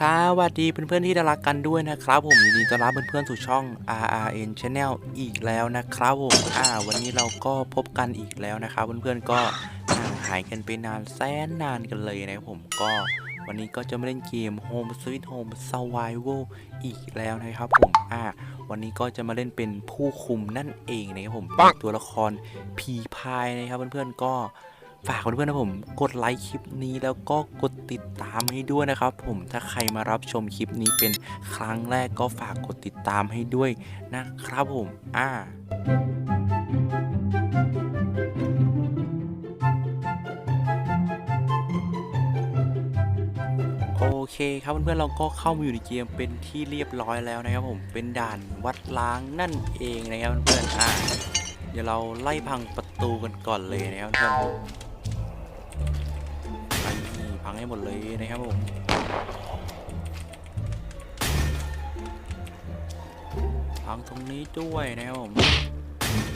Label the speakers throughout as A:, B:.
A: สวัสดีเพื่อนๆที่น่ารักกันด้วยนะครับ ผมยินดีต้อนรับเพื่อนๆสู่ช่อง RRN Channel อีกแล้วนะครับผมอ่าวันนี้เราก็พบกันอีกแล้วนะครับเพื่อนๆก็ห่างหายกันไปนานแสนนานกันเลยนะผมก็วันนี้ก็จะมาเล่นเกม Home Sweet Home Survival อีกแล้วนะครับผม อ่า วันนี้ก็จะมาเล่นเป็นผู้คุมนั่นเองนะครับผม ตัวละครพีพายนะครับเพื่อนๆ ก็ ฝากเพื่อนๆนะผมกดไลค์คลิปนี้แล้วก็กดติดตามให้ด้วยนะครับ ผมถ้าใครมารับชมคลิปนี้เป็นครั้งแรกก็ฝากกดติดตามให้ด้วยนะครับผมอ่าโอเคครับเพื่อนๆเราก็เข้ามาอยู่ในเกมเป็นที่เรียบร้อยแล้วนะครับผมเป็นด่านวัดล้างนั่นเองนะครับเพื่อนๆอ่าเดี๋ยวเราไล่พังประตูกันก่อนเลยนะครับเพื่อนๆ พังให้หมดเลยนะครับผมพังตรงนี้ด้วยนะครับผม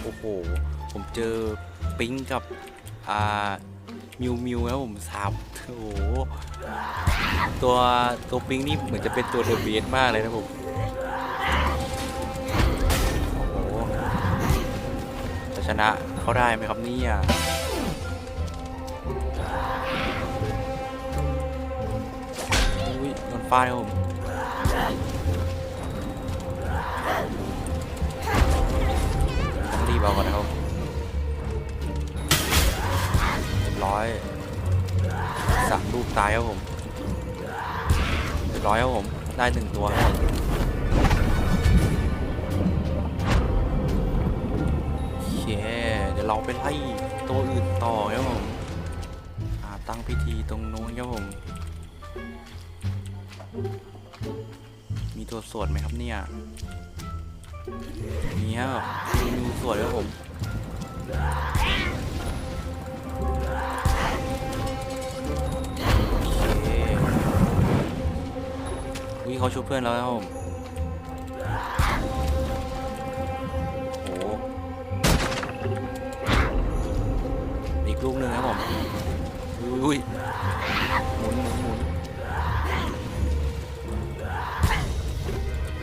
A: โอ้โหผมเจอปิงกับอ่ามิวมิวครับผมสามโอ้โหตัวตัวปิงนี่เหมือนจะเป็นตัวเดอะเบสมากเลยนะผมโอ้โหจะชนะเขาได้ไหมครับนี่อุ้ย ฟาดครับผมต้องรีบเอาก่อนนะครับเรียบร้อยสามลูกตายครับผมเรียบร้อยครับผมได้หนึ่งตัวโอเคเดี๋ยวเราไปไล่ตัวอื่นต่อครับผมตั้งพิธีตรงโน้นครับผม มีตัวสวดไหมครับเนี่ยมีครับมีงูสวดครับผมอเควิเขาชุบเพื่อนแล้วครับผมโอ้โหอีกลูกหนึ่งครับผมอุ้ยหมุนหมุนหมุน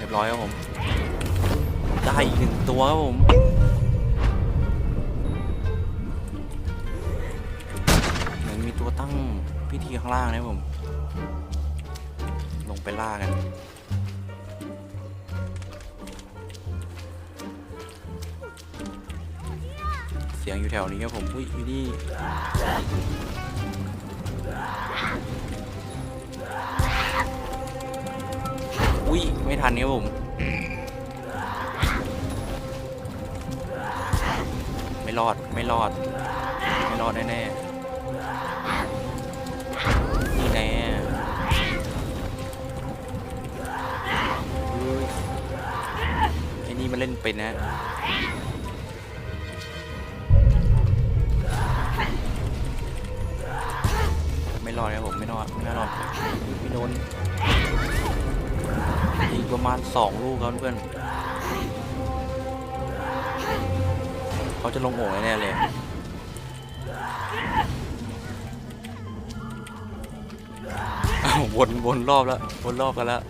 A: ยบร้อยครับผม ได้อีกหนึ่งตัวครับผมเหมือนมีตัวตั้งพิธีข้างล่างนะครับผม ลงไปล่ากันเสียงอยู่แถวนี้ครับผมอุ้ยอยู่นี่ ไม่ทันครับผม ไม่รอดไม่รอด ไม่รอดแน่ๆนี่แน่ไอ้นี่มันเล่นเป็นนะไม่รอดครับผมไม่รอดไม่รอดไม่โดน อีกประมาณสองลูกครับเพื่อนเขาจะลงโอ่งแน่เลยอ้าววนวนรอบแล้ววนรอบกันแล้ว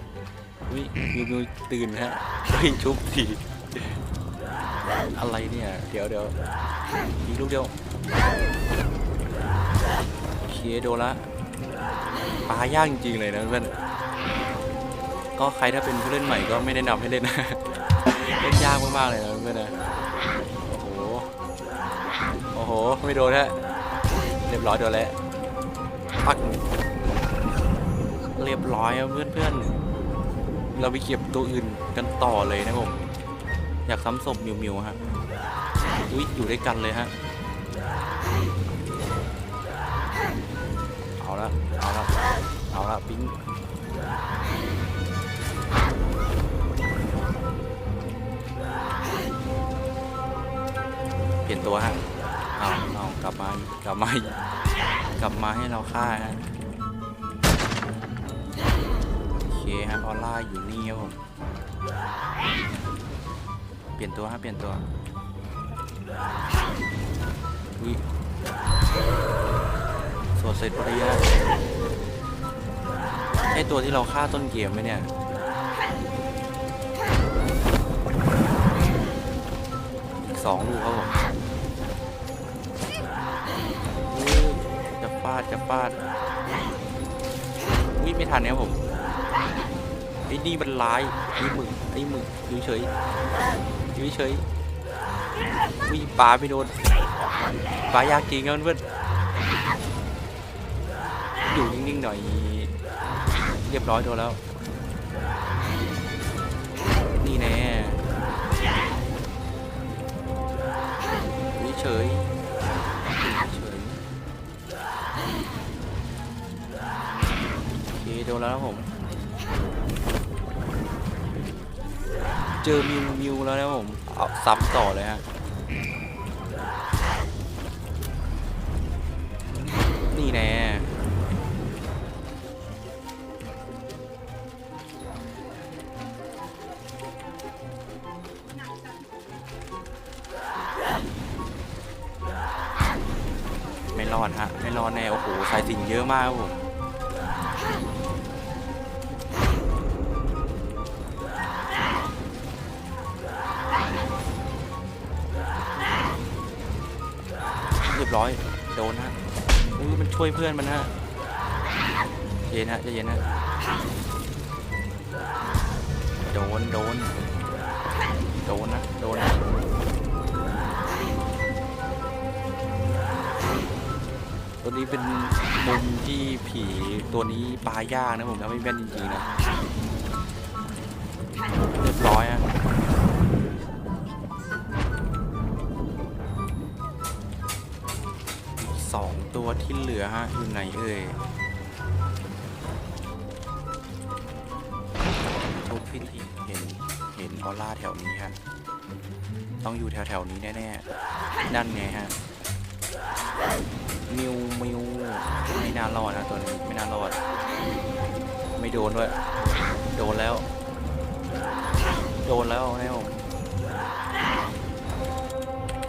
A: วิมิวมิวตื่นฮะเฮ้ยชุบทีอะไรเนี่ย เดี๋ยวเดี๋ยวอีกลูกเดียวเคยโดนละปลายากจริงๆเลยนะเพื่อน ก็ใครถ้าเป็นผู้เล่นใหม่ก็ไม่แนะนำให้เล่นนะเล่นยากมากๆเลยนะเพื่อนนะโอ้โหโอ้โหไม่โดนฮะเรียบร้อยโดนแล้วปักเรียบร้อยครับเพื่อนๆเราไปเก็บตัวอื่นกันต่อเลยนะผมอยากซ้ำศพมิวมิวฮะอุ้ยอยู่ด้วยกันเลยฮะเอาละเอาละเอาละปิ้ง เปลี่ยนตัวฮะเอาเอากลับมากลับมากลับมาให้เราฆ่าฮะโอเคฮะออร่าอยู่นี่ครับผมเปลี่ยนตัวฮะเปลี่ยนตัวอุ้ยสวดเสร็จพอดีฮะโอตัวที่เราฆ่าต้นเกมไหมเนี่ย อีกสองลูกครับผมจะฟาดจะฟาดวิ่งไม่ทันเนี่ผมไอ้นี่มันร้ายไอ้หมึกไอ้หมึกอยู่เฉยอยู่เฉยวิ่งปลาไปโดนปลายากจริงครับเพื่อนอยู่นิ่งๆหน่อยเรียบร้อยโดนแล้ว นี่แน่ เฉยเฉยโอเคโดนแล้วนะผม เจอมิวมิวแล้วนะผม เอาซ้ำต่อเลยฮะ มากครับผมเรียบร้อยโดนฮะอุ้ยมันช่วยเพื่อนมันฮะเย็นฮะจะเย็นฮะโดนโดน นี้เป็นมุมที่ผีตัวนี้ปลายากนะผมทำให้แม่นจริงๆนะเรียบร้อยฮะสองตัวที่เหลือฮะอยู่ไหนเอ่ยทุกพิธีเห็นเห็นออร่าแถวนี้ฮะต้องอยู่แถวแถวๆนี้แน่ๆนั่นไงฮะ มิวมิวไม่น่ารอดนะตัวนี้ไม่น่ารอด ไม่โดนด้วย โดนแล้ว โดนแล้วนะผม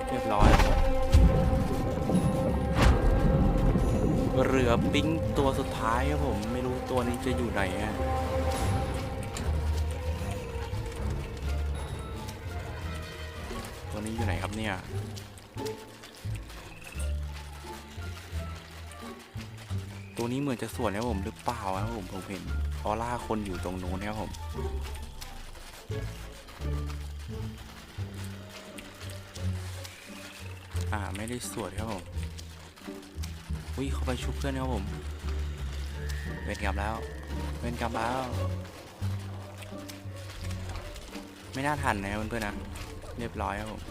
A: เรียบร้อยเรือปิ้งตัวสุดท้ายครับผม ไม่รู้ตัวนี้จะอยู่ไหนฮะตัวนี้อยู่ไหนครับเนี่ย ตัวนี้เหมือนจะสวนนะผมหรือเปล่าครับผมผมเห็นออร่าคนอยู่ตรงนู้นนะครับผมอ่าไม่ได้สวดครับผมอุ้ยเข้าไปชุบเพื่อนครับผมเวรกรรมแล้วเวรกรรมแล้ว ไม่น่าทันนะเพื่อนๆนะเรียบร้อยครับผม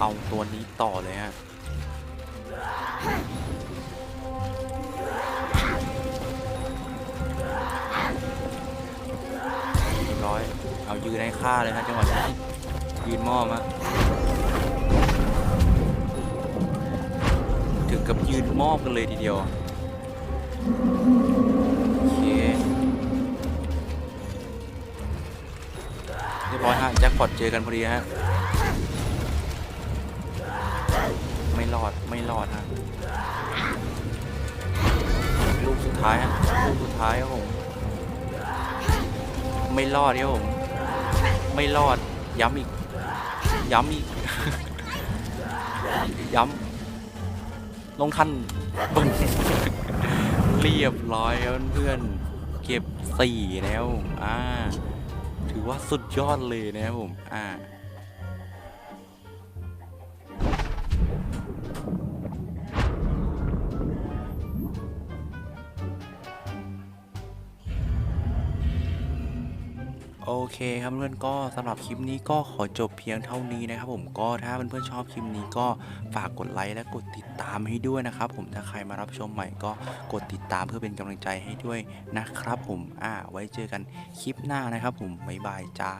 A: เอาตัวนี้ต่อเลยฮะ ยืนให้ฆ่าเลยฮะจังหวะนี้ยืนมอบฮะถึงกับยืนมอบกันเลยทีเดียวโอเคเรียบร้อยฮะแจ็คพอตเจอกันพอดีฮะไม่รอดไม่รอดฮะลูกสุดท้ายฮะลูกสุดท้ายครับผมไม่รอดครับผม ไม่รอด ย้ำอีก ย้ำอีก ย้ำลงทันปึ้งเรียบร้อยแล้วเพื่อนเก็บสี่แล้ว อ่า ถือว่าสุดยอดเลยนะครับผม อ่า เคครับเพื่อนก็สำหรับคลิปนี้ก็ขอจบเพียงเท่านี้นะครับผมก็ถ้าเพื่อนๆชอบคลิปนี้ก็ฝากกดไลค์และกดติดตามให้ด้วยนะครับผมถ้าใครมารับชมใหม่ก็กดติดตามเพื่อเป็นกำลังใจให้ด้วยนะครับผมอ่าไว้เจอกันคลิปหน้านะครับผมบ๊ายบายจ้า